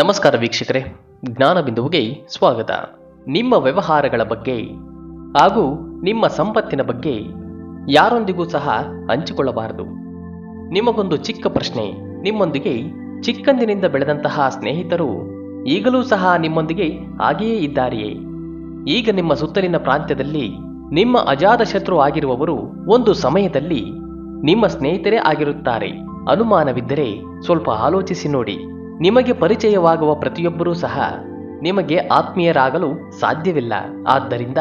ನಮಸ್ಕಾರ ವೀಕ್ಷಕರೇ ಜ್ಞಾನಬಿಂದುವಿಗೆ ಸ್ವಾಗತ. ನಿಮ್ಮ ವ್ಯವಹಾರಗಳ ಬಗ್ಗೆ ಹಾಗೂ ನಿಮ್ಮ ಸಂಪತ್ತಿನ ಬಗ್ಗೆ ಯಾರೊಂದಿಗೂ ಸಹ ಹಂಚಿಕೊಳ್ಳಬಾರದು. ನಿಮಗೊಂದು ಚಿಕ್ಕ ಪ್ರಶ್ನೆ, ನಿಮ್ಮೊಂದಿಗೆ ಚಿಕ್ಕಂದಿನಿಂದ ಬೆಳೆದಂತಹ ಸ್ನೇಹಿತರು ಈಗಲೂ ಸಹ ನಿಮ್ಮೊಂದಿಗೆ ಹಾಗೆಯೇ ಇದ್ದಾರೆಯೇ? ಈಗ ನಿಮ್ಮ ಸುತ್ತಲಿನ ಪ್ರಾಂತ್ಯದಲ್ಲಿ ನಿಮ್ಮ ಅಜಾದ ಶತ್ರು ಆಗಿರುವವರು ಒಂದು ಸಮಯದಲ್ಲಿ ನಿಮ್ಮ ಸ್ನೇಹಿತರೇ ಆಗಿರುತ್ತಾರೆ. ಅನುಮಾನವಿದ್ದರೆ ಸ್ವಲ್ಪ ಆಲೋಚಿಸಿ ನೋಡಿ. ನಿಮಗೆ ಪರಿಚಯವಾಗುವ ಪ್ರತಿಯೊಬ್ಬರೂ ಸಹ ನಿಮಗೆ ಆತ್ಮೀಯರಾಗಲು ಸಾಧ್ಯವಿಲ್ಲ. ಆದ್ದರಿಂದ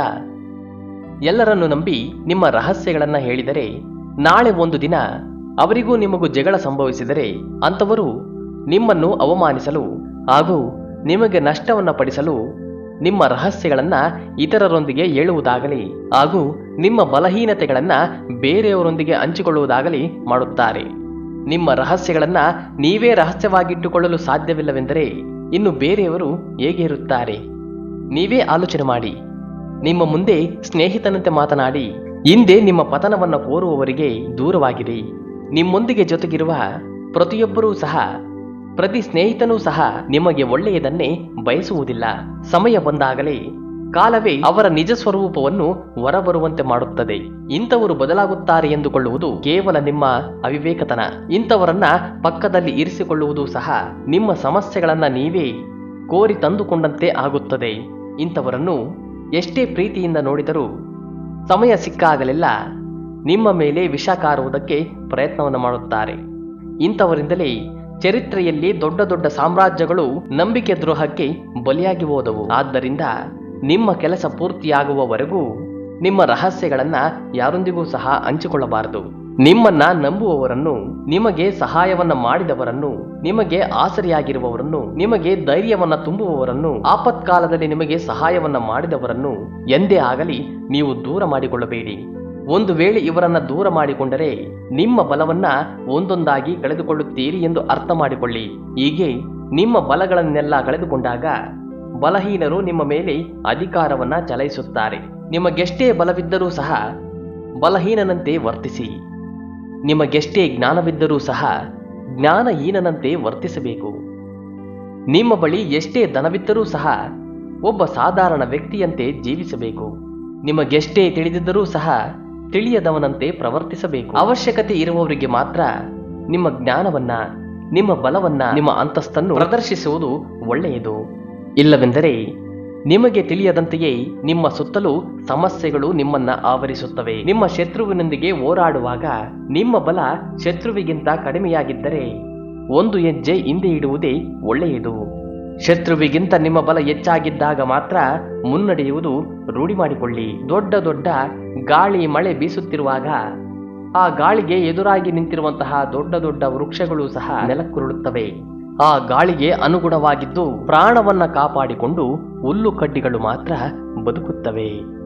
ಎಲ್ಲರನ್ನು ನಂಬಿ ನಿಮ್ಮ ರಹಸ್ಯಗಳನ್ನು ಹೇಳಿದರೆ, ನಾಳೆ ಒಂದು ದಿನ ಅವರಿಗೂ ನಿಮಗೂ ಜಗಳ ಸಂಭವಿಸಿದರೆ ಅಂಥವರು ನಿಮ್ಮನ್ನು ಅವಮಾನಿಸಲು ಹಾಗೂ ನಿಮಗೆ ನಷ್ಟವನ್ನು ಪಡಿಸಲು ನಿಮ್ಮ ರಹಸ್ಯಗಳನ್ನು ಇತರರೊಂದಿಗೆ ಹೇಳುವುದಾಗಲಿ ಹಾಗೂ ನಿಮ್ಮ ಬಲಹೀನತೆಗಳನ್ನು ಬೇರೆಯವರೊಂದಿಗೆ ಹಂಚಿಕೊಳ್ಳುವುದಾಗಲಿ ಮಾಡುತ್ತಾರೆ. ನಿಮ್ಮ ರಹಸ್ಯಗಳನ್ನ ನೀವೇ ರಹಸ್ಯವಾಗಿಟ್ಟುಕೊಳ್ಳಲು ಸಾಧ್ಯವಿಲ್ಲವೆಂದರೆ ಇನ್ನು ಬೇರೆಯವರು ಹೇಗೆ ಇರುತ್ತಾರೆ? ನೀವೇ ಆಲೋಚನೆ ಮಾಡಿ. ನಿಮ್ಮ ಮುಂದೆ ಸ್ನೇಹಿತನಂತೆ ಮಾತನಾಡಿ. ಹಿಂದೆ ನಿಮ್ಮ ಪತನವನ್ನು ಕೋರುವವರಿಗೆ ದೂರವಾಗಿರಿ. ನಿಮ್ಮೊಂದಿಗೆ ಜೊತೆಗಿರುವ ಪ್ರತಿಯೊಬ್ಬರೂ ಸಹ, ಪ್ರತಿ ಸ್ನೇಹಿತನೂ ಸಹ ನಿಮಗೆ ಒಳ್ಳೆಯದನ್ನೇ ಬಯಸುವುದಿಲ್ಲ. ಸಮಯ ಬಂದಾಗಲೇ ಕಾಲವೇ ಅವರ ನಿಜ ಸ್ವರೂಪವನ್ನು ಹೊರಬರುವಂತೆ ಮಾಡುತ್ತದೆ. ಇಂಥವರು ಬದಲಾಗುತ್ತಾರೆ ಎಂದುಕೊಳ್ಳುವುದು ಕೇವಲ ನಿಮ್ಮ ಅವಿವೇಕತನ. ಇಂಥವರನ್ನ ಪಕ್ಕದಲ್ಲಿ ಇರಿಸಿಕೊಳ್ಳುವುದು ಸಹ ನಿಮ್ಮ ಸಮಸ್ಯೆಗಳನ್ನ ನೀವೇ ಕೋರಿ ತಂದುಕೊಂಡಂತೆ ಆಗುತ್ತದೆ. ಇಂಥವರನ್ನು ಎಷ್ಟೇ ಪ್ರೀತಿಯಿಂದ ನೋಡಿದರೂ ಸಮಯ ಸಿಕ್ಕಾಗಲೆಲ್ಲ ನಿಮ್ಮ ಮೇಲೆ ವಿಷ ಕಾರುವುದಕ್ಕೆ ಪ್ರಯತ್ನವನ್ನು ಮಾಡುತ್ತಾರೆ. ಇಂಥವರಿಂದಲೇ ಚರಿತ್ರೆಯಲ್ಲಿ ದೊಡ್ಡ ದೊಡ್ಡ ಸಾಮ್ರಾಜ್ಯಗಳು ನಂಬಿಕೆ ದ್ರೋಹಕ್ಕೆ ಬಲಿಯಾಗಿ ಹೋದವು. ಆದ್ದರಿಂದ ನಿಮ್ಮ ಕೆಲಸ ಪೂರ್ತಿಯಾಗುವವರೆಗೂ ನಿಮ್ಮ ರಹಸ್ಯಗಳನ್ನು ಯಾರೊಂದಿಗೂ ಸಹ ಹಂಚಿಕೊಳ್ಳಬಾರದು. ನಿಮ್ಮನ್ನ ನಂಬುವವರನ್ನು, ನಿಮಗೆ ಸಹಾಯವನ್ನ ಮಾಡಿದವರನ್ನು, ನಿಮಗೆ ಆಸರಿಯಾಗಿರುವವರನ್ನು, ನಿಮಗೆ ಧೈರ್ಯವನ್ನ ತುಂಬುವವರನ್ನು, ಆಪತ್ಕಾಲದಲ್ಲಿ ನಿಮಗೆ ಸಹಾಯವನ್ನ ಮಾಡಿದವರನ್ನು ಎಂದೇ ಆಗಲಿ ನೀವು ದೂರ ಮಾಡಿಕೊಳ್ಳಬೇಡಿ. ಒಂದು ವೇಳೆ ಇವರನ್ನ ದೂರ ಮಾಡಿಕೊಂಡರೆ ನಿಮ್ಮ ಬಲವನ್ನ ಒಂದೊಂದಾಗಿ ಕಳೆದುಕೊಳ್ಳುತ್ತೀರಿ ಎಂದು ಅರ್ಥ ಮಾಡಿಕೊಳ್ಳಿ. ಹೀಗೆ ನಿಮ್ಮ ಬಲಗಳನ್ನೆಲ್ಲ ಕಳೆದುಕೊಂಡಾಗ ಬಲಹೀನರು ನಿಮ್ಮ ಮೇಲೆ ಅಧಿಕಾರವನ್ನ ಚಲಾಯಿಸುತ್ತಾರೆ. ನಿಮಗೆಷ್ಟೇ ಬಲವಿದ್ದರೂ ಸಹ ಬಲಹೀನನಂತೆ ವರ್ತಿಸಿ. ನಿಮಗೆಷ್ಟೇ ಜ್ಞಾನವಿದ್ದರೂ ಸಹ ಜ್ಞಾನಹೀನನಂತೆ ವರ್ತಿಸಬೇಕು. ನಿಮ್ಮ ಬಳಿ ಎಷ್ಟೇ ಧನವಿದ್ದರೂ ಸಹ ಒಬ್ಬ ಸಾಧಾರಣ ವ್ಯಕ್ತಿಯಂತೆ ಜೀವಿಸಬೇಕು. ನಿಮಗೆಷ್ಟೇ ತಿಳಿದಿದ್ದರೂ ಸಹ ತಿಳಿಯದವನಂತೆ ಪ್ರವರ್ತಿಸಬೇಕು. ಅವಶ್ಯಕತೆ ಇರುವವರಿಗೆ ಮಾತ್ರ ನಿಮ್ಮ ಜ್ಞಾನವನ್ನ, ನಿಮ್ಮ ಬಲವನ್ನ, ನಿಮ್ಮ ಅಂತಸ್ತನ್ನು ಪ್ರದರ್ಶಿಸುವುದು ಒಳ್ಳೆಯದು. ಇಲ್ಲವೆಂದರೆ ನಿಮಗೆ ತಿಳಿಯದಂತೆಯೇ ನಿಮ್ಮ ಸುತ್ತಲೂ ಸಮಸ್ಯೆಗಳು ನಿಮ್ಮನ್ನ ಆವರಿಸುತ್ತವೆ. ನಿಮ್ಮ ಶತ್ರುವಿನೊಂದಿಗೆ ಹೋರಾಡುವಾಗ ನಿಮ್ಮ ಬಲ ಶತ್ರುವಿಗಿಂತ ಕಡಿಮೆಯಾಗಿದ್ದರೆ ಒಂದು ಹೆಜ್ಜೆ ಹಿಂದೆ ಇಡುವುದೇ ಒಳ್ಳೆಯದು. ಶತ್ರುವಿಗಿಂತ ನಿಮ್ಮ ಬಲ ಹೆಚ್ಚಾಗಿದ್ದಾಗ ಮಾತ್ರ ಮುನ್ನಡೆಯುವುದು ರೂಢಿ ಮಾಡಿಕೊಳ್ಳಿ ದೊಡ್ಡ ದೊಡ್ಡ ಗಾಳಿ ಮಳೆ ಬೀಸುತ್ತಿರುವಾಗ ಆ ಗಾಳಿಗೆ ಎದುರಾಗಿ ನಿಂತಿರುವಂತಹ ದೊಡ್ಡ ದೊಡ್ಡ ವೃಕ್ಷಗಳು ಸಹ ನೆಲಕ್ಕುರುಳುತ್ತವೆ. ಆ ಗಾಳಿಗೆ ಅನುಗುಣವಾಗಿದ್ದು ಪ್ರಾಣವನ್ನ ಕಾಪಾಡಿಕೊಂಡು ಹುಲ್ಲು ಕಡ್ಡಿಗಳು ಮಾತ್ರ ಬದುಕುತ್ತವೆ.